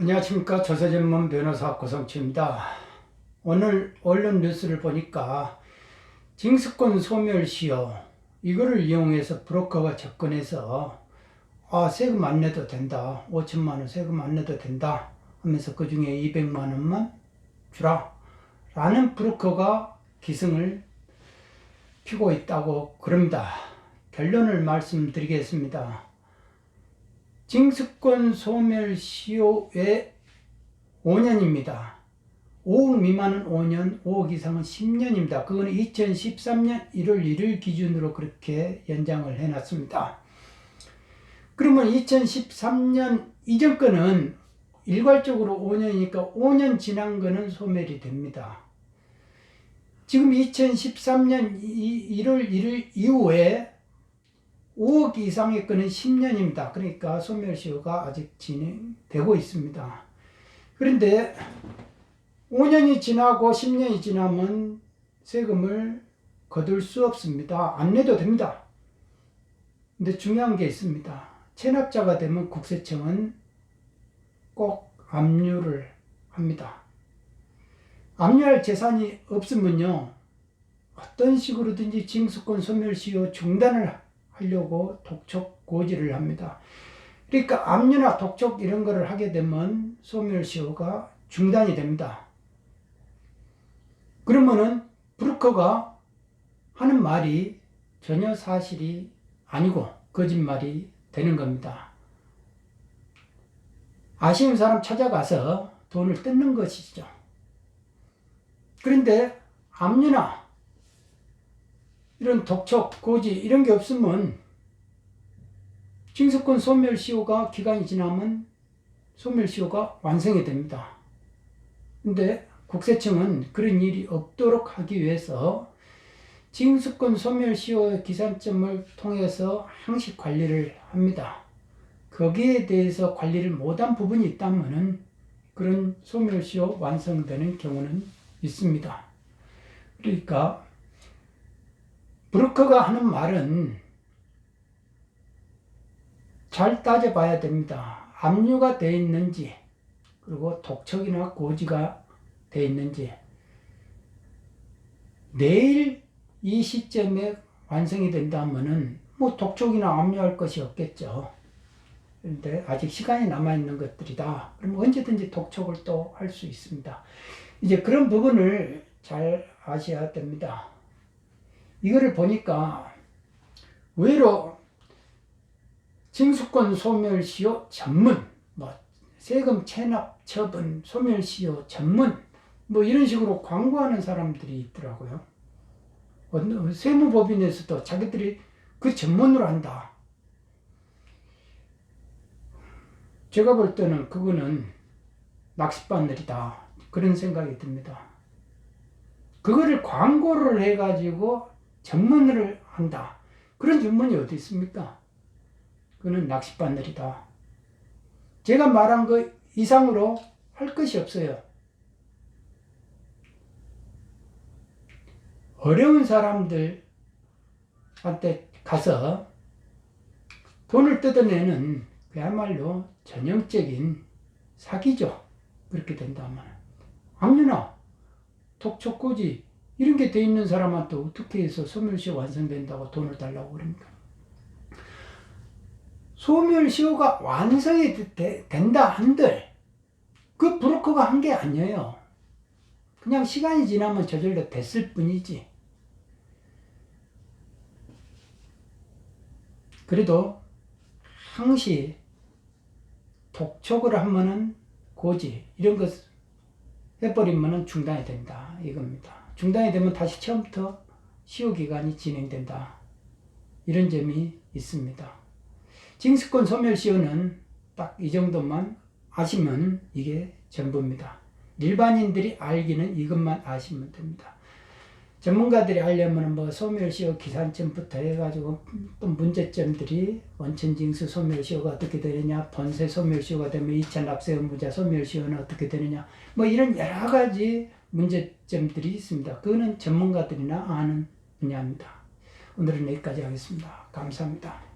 안녕하십니까 조세전문 변호사 고성치입니다. 오늘 언론 뉴스를 보니까 징수권 소멸시효 이거를 이용해서 브로커가 접근해서 아 세금 안 내도 된다 5천만 원 세금 안 내도 된다 하면서 그 중에 200만 원만 주라 라는 브로커가 기승을 피고 있다고 그럽니다. 결론을 말씀드리겠습니다. 징수권 소멸 시효의 5년입니다. 5억 미만은 5년, 5억 이상은 10년입니다. 그거는 2013년 1월 1일 기준으로 그렇게 연장을 해놨습니다. 그러면 2013년 이전 거는 일괄적으로 5년이니까 5년 지난 거는 소멸이 됩니다. 지금 2013년 1월 1일 이후에 5억 이상의 건은 10년입니다. 그러니까 소멸시효가 아직 진행되고 있습니다. 그런데 5년이 지나고 10년이 지나면 세금을 거둘 수 없습니다. 안 내도 됩니다. 근데 중요한 게 있습니다. 체납자가 되면 국세청은 꼭 압류를 합니다. 압류할 재산이 없으면요. 어떤 식으로든지 징수권 소멸시효 중단을 하려고 독촉 고지를 합니다. 그러니까 압류나 독촉 이런 거를 하게 되면 소멸시효가 중단이 됩니다. 그러면은 브루커가 하는 말이 전혀 사실이 아니고 거짓말이 되는 겁니다. 아쉬운 사람 찾아가서 돈을 뜯는 것이죠. 그런데 압류나 이런 독촉, 고지 이런 게 없으면 징수권 소멸시효가 기간이 지나면 소멸시효가 완성이 됩니다. 근데 국세청은 그런 일이 없도록 하기 위해서 징수권 소멸시효 기산점을 통해서 항시 관리를 합니다. 거기에 대해서 관리를 못한 부분이 있다면 그런 소멸시효 완성되는 경우는 있습니다. 그러니까 브루커가 하는 말은 잘 따져봐야 됩니다. 압류가 되어 있는지 그리고 독촉이나 고지가 되어 있는지 내일 이 시점에 완성이 된다면은 뭐 독촉이나 압류할 것이 없겠죠. 그런데 아직 시간이 남아 있는 것들이다. 그럼 언제든지 독촉을 또 할 수 있습니다. 이제 그런 부분을 잘 아셔야 됩니다. 이거를 보니까 의외로 징수권 소멸시효 전문, 뭐 세금 체납 처분 소멸시효 전문, 뭐 이런 식으로 광고하는 사람들이 있더라고요. 세무법인에서도 자기들이 그 전문으로 한다. 제가 볼 때는 그거는 낚싯바늘이다. 그런 생각이 듭니다. 그거를 광고를 해가지고 전문을 한다. 그런 전문이 어디 있습니까? 그는 낚싯바늘이다. 제가 말한 것 이상으로 할 것이 없어요. 어려운 사람들한테 가서 돈을 뜯어내는 그야말로 전형적인 사기죠. 그렇게 된다면. 압류나 독촉고지 이런 게 돼 있는 사람한테 어떻게 해서 소멸시효 완성된다고 돈을 달라고 그럽니까? 소멸시효가 완성이 되, 된다 한들 그 브로커가 한 게 아니에요. 그냥 시간이 지나면 저절로 됐을 뿐이지. 그래도 항시 독촉을 하면은 고지 이런 것 해버리면은 중단이 된다 이겁니다. 중단이 되면 다시 처음부터 시효 기간이 진행된다. 이런 점이 있습니다. 징수권 소멸 시효는 딱 이 정도만 아시면 이게 전부입니다. 일반인들이 알기는 이것만 아시면 됩니다. 전문가들이 알려면 뭐 소멸시효 기산점부터 해가지고 또 문제점들이 원천징수 소멸시효가 어떻게 되느냐, 번세 소멸시효가 되면 2차 납세의무자 소멸시효는 어떻게 되느냐, 뭐 이런 여러 가지 문제점들이 있습니다. 그거는 전문가들이나 아는 분야입니다. 오늘은 여기까지 하겠습니다. 감사합니다.